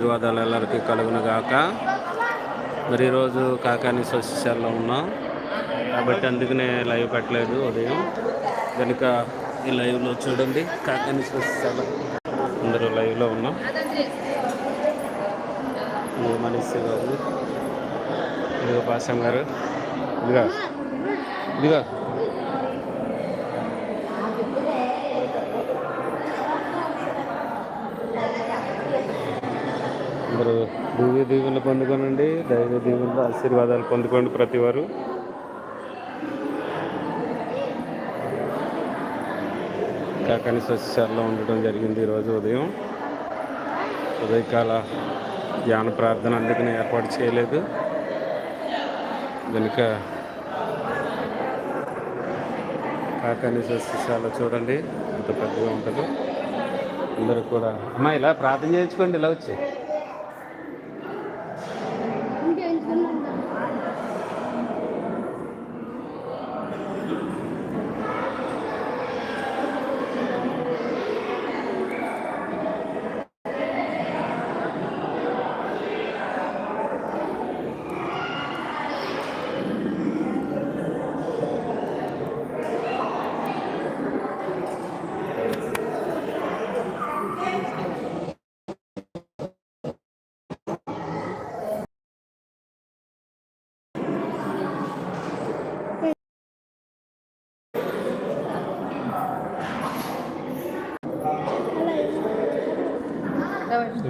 ఆశీర్వాదాలు ఎల్లరికి కలుగునుగాక. మరి ఈరోజు కాకాని సోషల్లో ఉన్నాం. కాబట్టి అందుకనే లైవ్ పెట్టలేదు ఉదయం. కనుక ఈ లైవ్లో చూడండి కాకాని సోషల్ అందరూ లైవ్లో ఉన్నాం. మనీష్ గారు ఇదిగో పాసం గారు. ఇదిగా. ఇదిగా. అందరూ దివ్య దీవులు పొందుకోనండి దైవ దీవులు ఆశీర్వాదాలు పొందుకోండి ప్రతి వారు కాకాని సస్యాల్లో ఉండటం జరిగింది ఈరోజు ఉదయం. ఉదయకాల ధ్యాన ప్రార్థన అందుకని ఏర్పాటు చేయలేదు. కనుక కాకాని సస్యశాల చూడండి ఎంత పెద్దగా ఉంటుందో. అందరూ కూడా అమ్మా ఇలా ప్రార్థన చేయించుకోండి ఇలా వచ్చి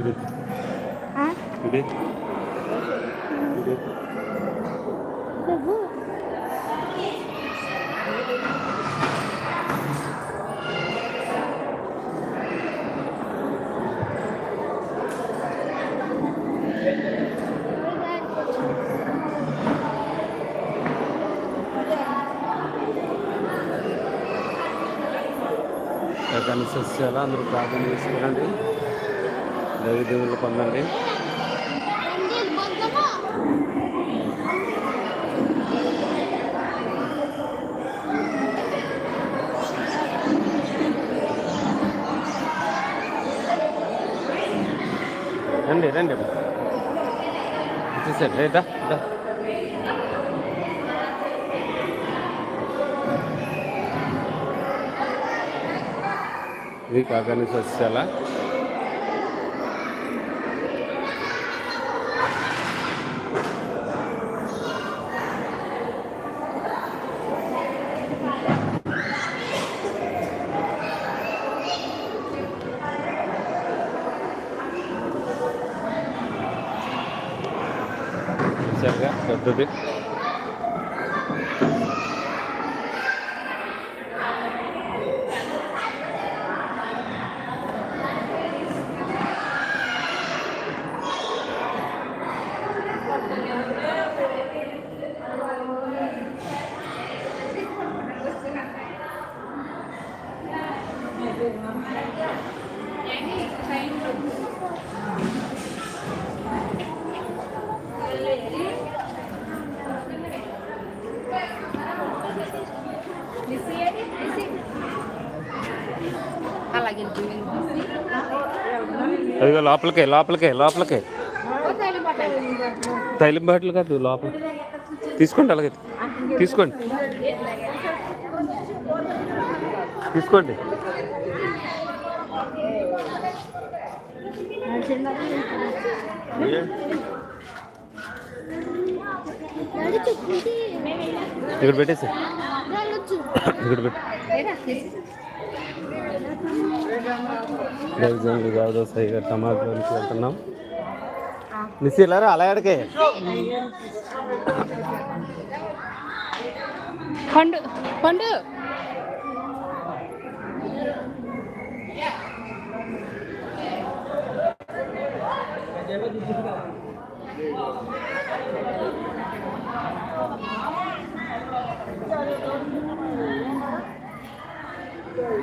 ఇది ఇది ఇది కానీ అందరూ ప్రార్థన చేసుకోనండి. దైవ దేవుళ్ళు పొందండి. రండి రండి. వచ్చేసారు. రేటా ఇది కాకాని సస్యాల చూసారుగా పెద్దది అలాగే అదిగో లోపలికే లోపలికే లోపలికే. తైలం బాటిల్ కాదు లోపల. తీసుకోండి అలాగే. తీసుకోండి. తీసుకోండి. ఇక్కడ పెట్టేసి ఇక్కడ పెట్టు. దైవజనులు గావదో సాయి గారు సమాధిలోనికి వెళ్తున్నాం. నిసి వెళ్ళారా? అలా ఎడకే పండు పండు.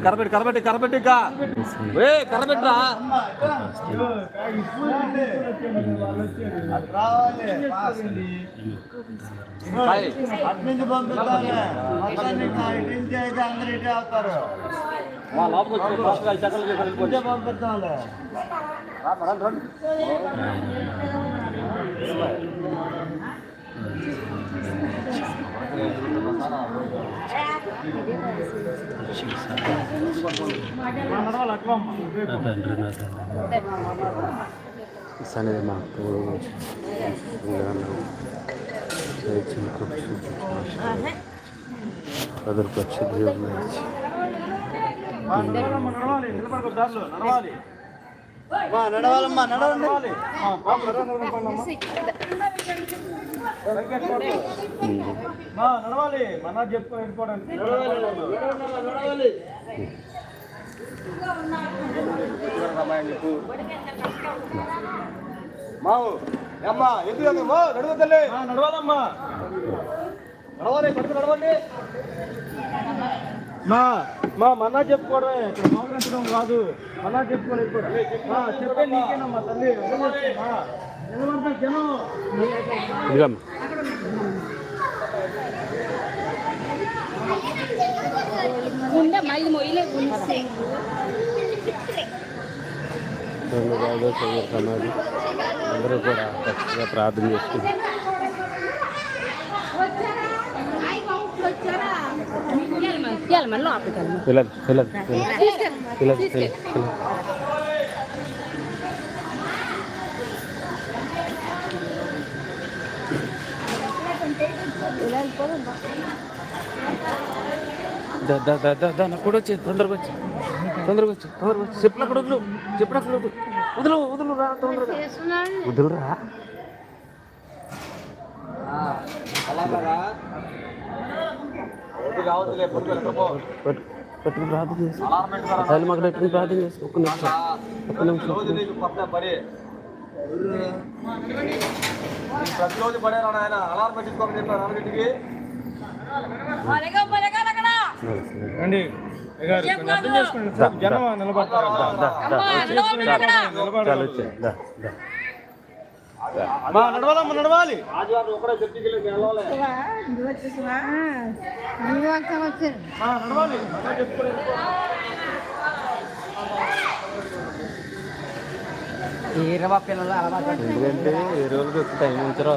కరబెట్టి కరబెట్టి కరబెట్టి ఇంకా ఏ కరబెట్టరా హాయ్. మా లోపలికి వచ్చి ఫాస్ట్గా ఐదు సెకండ్లు చేసి వెళ్ళిపోండి. రా, రండి. సరే మాకు అదరికి వచ్చి దేవుడు నడవాలి, నిలబడకు దారిలో, నడవాలి. నడవాలమ్మా నడవండి. నడవాలి. మన చెప్పుకో వెళ్ళిపోవడానికి నడవాలి మావు అమ్మా ఎందుకు మా నడవద్దలే నడవాలమ్మా. నడవాలి పట్టుకు నడవండి. మా మా మన్నా చెప్పుకోవడమే. ఇక్కడ కాదు. మన్నా చెప్పుకోవడం వెళ్ళిపోవడం. మా చెప్పే నీకేనమ్మా తల్లి. మా నిలబడతా జనం ఇదిగో ఉండమ్మా ఇది మొయ్యలేదు రెండు అందరూ కూడా చక్కగా ప్రార్థన చేసుకుంటారు. లోపలికి నాకు కూడా వచ్చి తొందరగా వచ్చి. తొందరగా వచ్చి తొందరగా వచ్చి. చెప్పులు అక్కడ వదులు చెప్పులు అక్కడ వదులు. వదులు వదులు రా తొందరగా వదులురా అలాగా వద్దు కావద్దులే పట్టుకు వెళ్ళిపో పట్టు పట్టుకుని ప్రార్థన చేసి తల్లి మగ పెట్టుకుని ప్రార్థన చేసి ఒక్క నిమిషం. ఒక్క నిమిషం. ప్రతిరోజు పడేరా అలారం చెప్పారు నాలుగింటికి జనం నిలబడతారు? చాలు వచ్చే దా దా. మా నడవాలమ్మ నడవాలి. నడవాలి. మన్నా చెప్పుకోవడం ఎందుకంటే ఏ రోజుకి వచ్చి టైం ఉంచరు.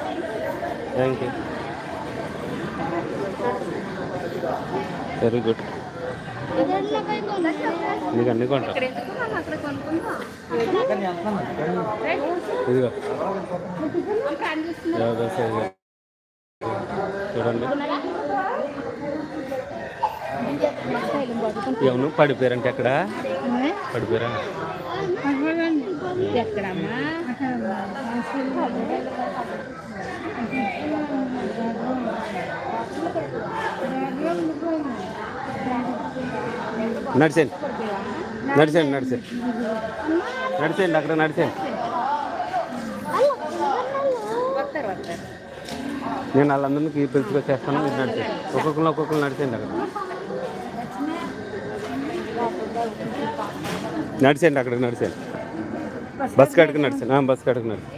థ్యాంక్ యూ వెరీ గుడ్ నీకు అన్ని కొంటా? ఇదిగో. చూడండి. ఎవరు పడిపోయారంటే ఎక్కడ? పడిపోయారా? ఎక్కడమ్మా? నడిచండి నడిచండి నడిచండి నడిచండి అక్కడ నడిచండి నేను వాళ్ళందరికీ పిలుచుకొచ్చేస్తాను మీరు నడిచండి ఒక్కొక్కరు ఒక్కొక్కరు నడిచండి అక్కడ. నడిచండి అక్కడ నడిచండి బస్ కాడికి నడిచాను బస్ కాడికి నడిచి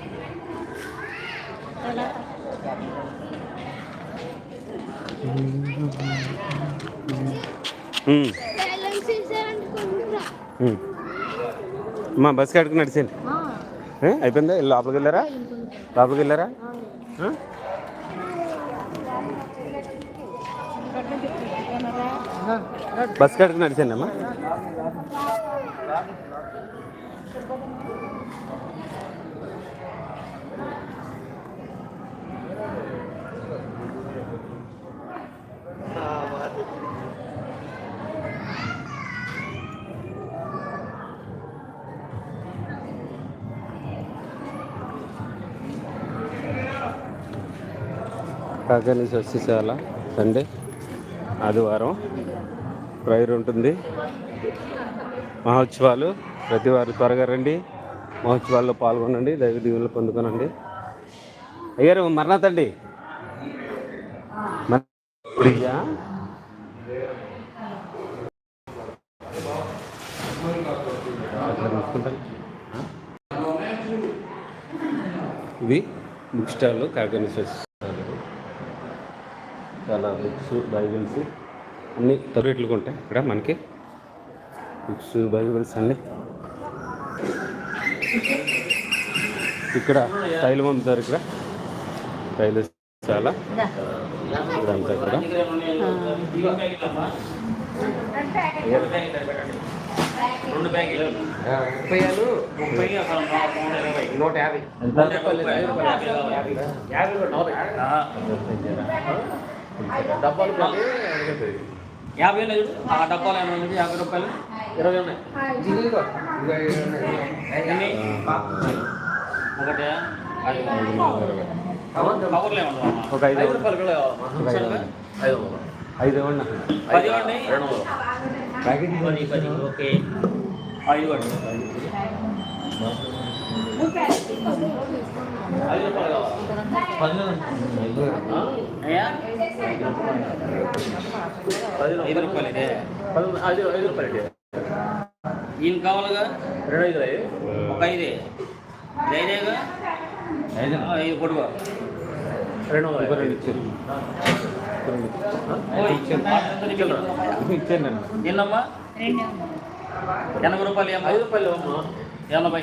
అమ్మా బస్ కాడికి నడిచండి అయిపోయిందా? లోపలికి వెళ్ళారా? లోపలికి వెళ్ళారా? బస్ కాడికి నడిచండి అమ్మా. కాకని సస్యశాల సండే ఆదివారం ప్రైర్ ఉంటుంది. మహోత్సవాలు ప్రతి వారు త్వరగా రండి. మహోత్సవాల్లో పాల్గొనండి దైవ దీవులు పొందుకోనండి. అయ్యారు మరణతండి ఇది బుక్ స్టాల్ కాకనిసెస్ చాలా బుక్స్ బైబిల్స్ అన్ని తరగట్లుగా ఉంటాయి. ఇక్కడ మనకి బుక్స్ బైబిల్స్ అన్ని. ఇక్కడ తైలం అమ్ముతారు ఇక్కడ. తైల చాలా. ఇదంతా ఇక్కడ యాభై. లేదు ఆ డబ్బాలు ఏమైనా ఉంది యాభై రూపాయలు. ఇరవై ఉన్నాయి. ఎన్ని? ఒకటే. ఒక ఐదు ఇవ్వండి. ఒక ఐదు. ఐదు ఇవ్వండి. పది ఇవ్వండి. పది పది. ఓకే. ఐదు ఇవ్వండి. ఐదు రూపాయలు కావాలా? అయ్యా? ఐదు రూపాయలు ఇదే ఈయన కావాలిగా ఒక ఐదే ఇది ఐదేగా ఆ, ఐదు కొడుగా ఒక రెండు ఇచ్చారు ఇచ్చాను నేను ఎన్నమ్మా ఎనభై రూపాయలు ఐదు రూపాయలు ఎనభై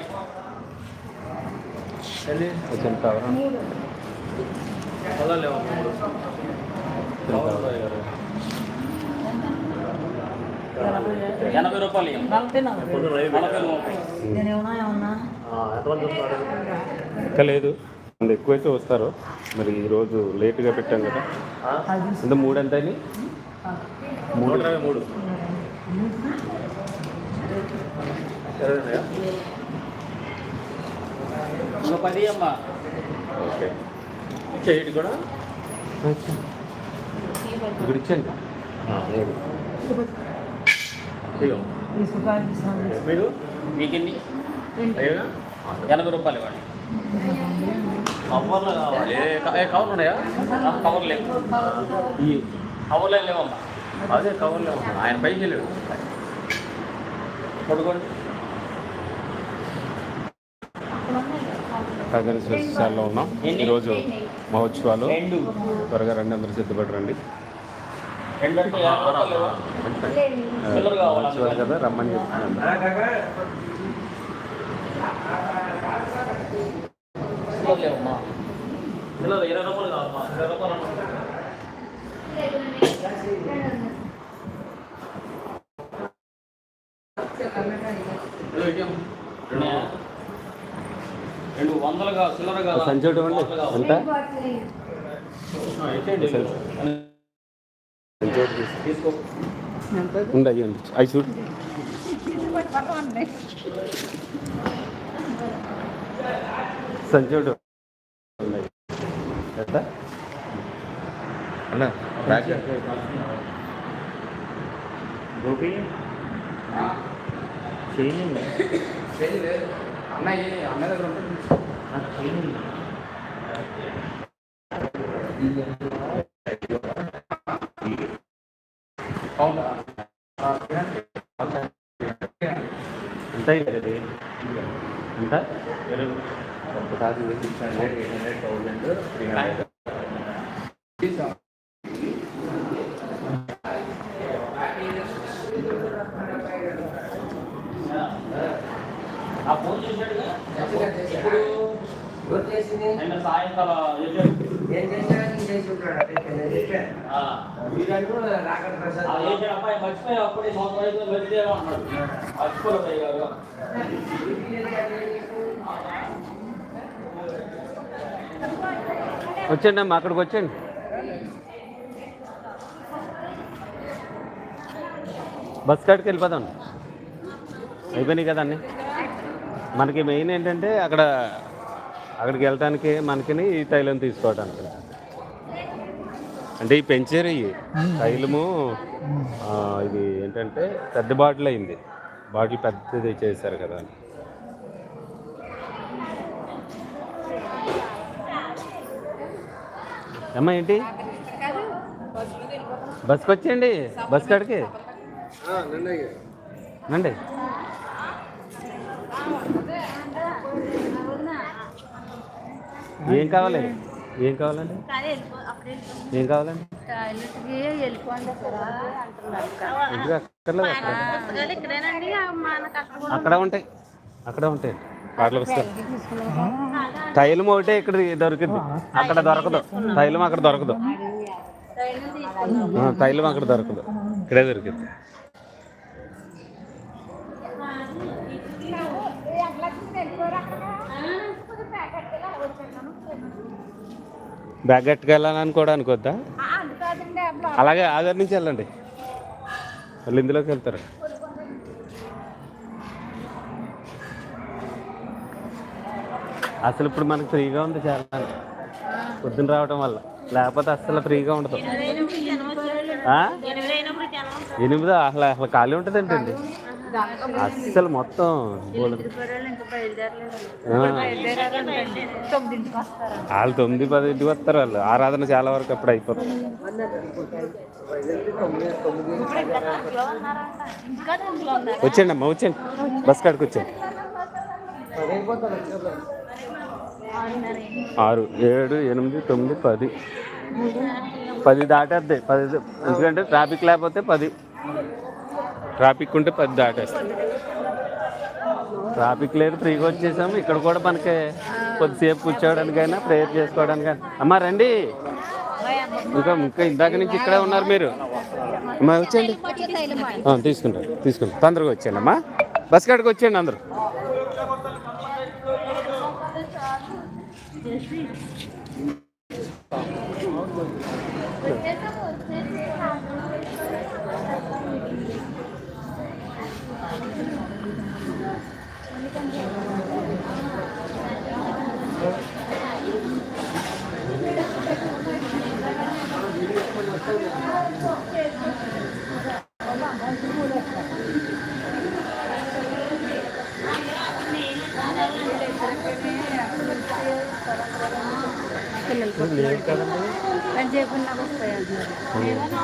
ఎనభై రూపాయలు ఇంకా లేదు. అంత ఎక్కువైతే వస్తారు. మరి ఈరోజు లేట్గా పెట్టాం కదా. అంటే మూడు ఎంత అయినాయి? మూడు. మూడు. ఇంకో పది అమ్మా ఓకే. కూడా ఇక్కడ ఇచ్చండి మీరు? మీకెన్ని ఎనభై రూపాయలు ఇవ్వండి. కవర్లు కావాలి. కవర్లు ఉన్నాయా? కవర్ లేవు. ఈ కవర్లు లేవమ్మా? అదే కవర్ లేవు. ఆయన పైకి వెళ్ళాడు. పడుకోండి. కాకని స్పెషల్లో ఉన్నాం. ఈరోజు మహోత్సవాలు. త్వరగా రండి అందరూ సిద్ధపడి రండి? మహోత్సవాలు కదా రమ్మని చెప్తున్నాను. ఇరవై రూపాయలు కావాలమ్మా. ఇరవై రూపాయలు అమ్మా. ఉన్నాయా? రెండు వందలుగా చిల్లరగా సంచి ఒకటి ఇవ్వండి. ఎంత? ఉంది అయ్యండి అవి చూడు. సంచోడు ఉన్నాయి ఎంత? అన్న గోపి? చేయండి అన్నయ్య అన్నయ్య దగ్గర ఉంటుంది ఎంత అయింది అది ఎంత ఒకసారి ఆ ఫోన్ చేశాడుగా ఇప్పుడు అబ్బాయి అప్పుడే అన్నాడు. మర్చిపోలేదు గారు వచ్చండి అమ్మా అక్కడికి వచ్చండి బస్ కాడికి వెళ్ళిపోదాం. అయిపోయినాయి కదా అన్నీ. మనకి మెయిన్ ఏంటంటే అక్కడ అక్కడికి వెళ్ళటానికి మనకి ఈ తైలం తీసుకోవడానికి అంటే ఈ పెంచారు ఇవి. తైలము ఇది ఏంటంటే పెద్ద బాటిల్ అయింది. బాటిల్ పెద్దది చేశారు కదా. అని అమ్మా ఏంటి? బస్కి వచ్చేయండి బస్ కాడికి. రండి ఏం కావాలి ఏం కావాలండి? ఏం కావాలండి? అక్కడ? ఉంటాయి. అక్కడ ఉంటాయి. వాటిలో వస్తారు తైలం ఒకటే ఇక్కడ దొరికింది. అక్కడ దొరకదు. తైలం అక్కడ దొరకదు. తైలం అక్కడ దొరకదు. ఇక్కడే దొరికింది. బ్యాగ్ కట్టుకెళ్ళాలని కూడా అనుకోద్దా? అలాగే ఆధార్ నుంచి వెళ్ళండి. వాళ్ళు ఇందులోకి వెళ్తారు. అసలు ఇప్పుడు మనకు ఫ్రీగా ఉంది చాలా. పొద్దున రావడం వల్ల. లేకపోతే అసలు ఫ్రీగా ఉండదు? ఎనిమిది అసలు అసలు ఖాళీ ఉంటుంది ఏంటండి అస్సలు మొత్తం వాళ్ళు తొమ్మిది పదింటికి వస్తారు వాళ్ళు. ఆరాధన చాలా వరకు అప్పుడు అయిపోతుంది. వచ్చేయండి అమ్మా వచ్చేయండి. బస్ కాడికి వచ్చేయండి. ఆరు ఏడు ఎనిమిది తొమ్మిది పది. పది దాటేద్ది. పది ఎందుకంటే ట్రాఫిక్ లేకపోతే పది. ట్రాఫిక్ ఉంటే పది దాటేస్తుంది ట్రాఫిక్ లేదు ఫ్రీగా వచ్చేసాము. ఇక్కడ కూడా మనకి కొద్దిసేపు కూర్చోవడానికైనా ప్రేయర్ చేసుకోవడానికైనా. అమ్మా రండి. ఇంకా ఇంకా ఇందాక నుంచి ఇక్కడే ఉన్నారు మీరు. అమ్మా వచ్చేయండి. తీసుకుంటారు తీసుకుంటారు. తొందరగా వచ్చేయండి అమ్మా. బస్ కాడికి వచ్చేయండి అందరూ.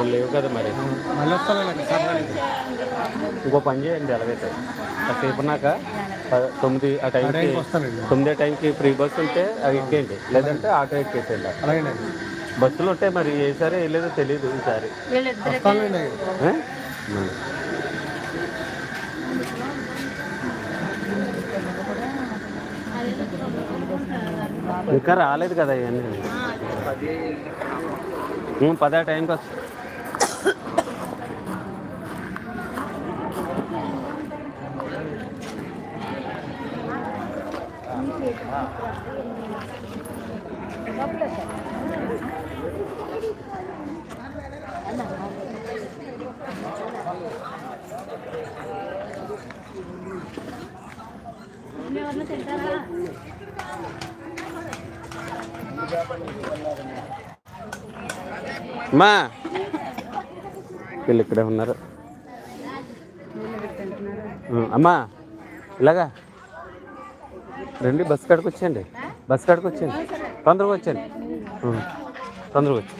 లేవు కదా మరి ఇంకో పని చేయండి ఎలాగైతే కాసేపు ఉన్నాక ప- తొమ్మిది ఆ టైంకి తొమ్మిది టైంకి ఫ్రీ బస్ ఉంటే అవి ఎక్కేయండి. లేదంటే ఆటో ఎక్కేసేయండి. బస్సులు ఉంటాయి మరి ఏసారి వేయలేదో తెలియదు ఈసారి. ఇంకా రాలేదు కదా ఇవన్నీ. పదే టైంకి వస్తా. మా వీళ్ళు ఇక్కడే ఉన్నారు. అమ్మా ఇలాగా. రండి బస్ కాడికి వచ్చేయండి. బస్ కాడికి వచ్చేయండి. తొందరగా వచ్చేయండి. తొందరగా వచ్చి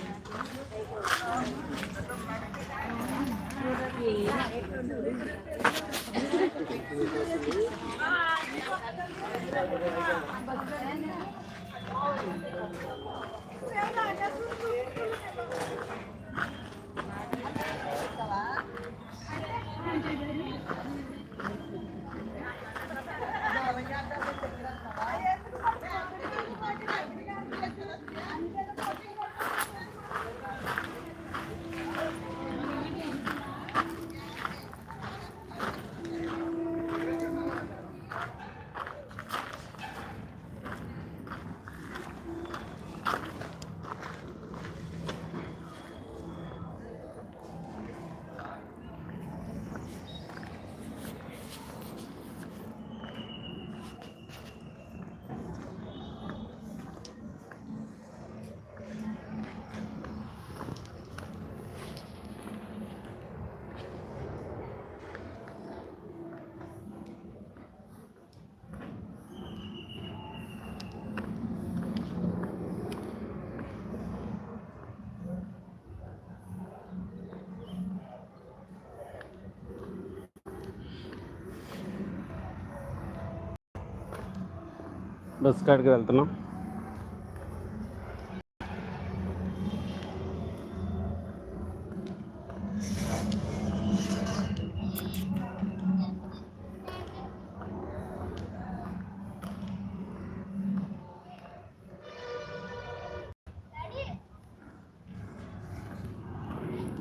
బస్ కాడికి వెళ్తున్నాం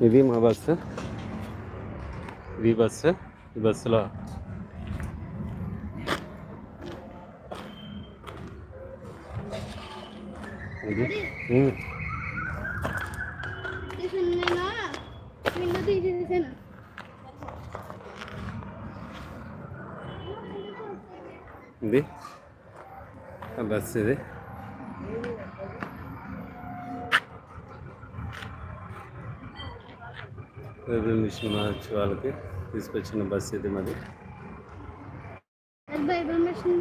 ఇది మా బస్సు ఇది బస్సు ఈ బస్సులో ఇది ఉమ్. విండో తీసేసాను ఇది ఆ బస్సు ఇది రైల్వే మిషన్ మార్చి వాళ్ళకి తీసుకొచ్చిన బస్సు ఇది మరి బైబిల్ మిషన్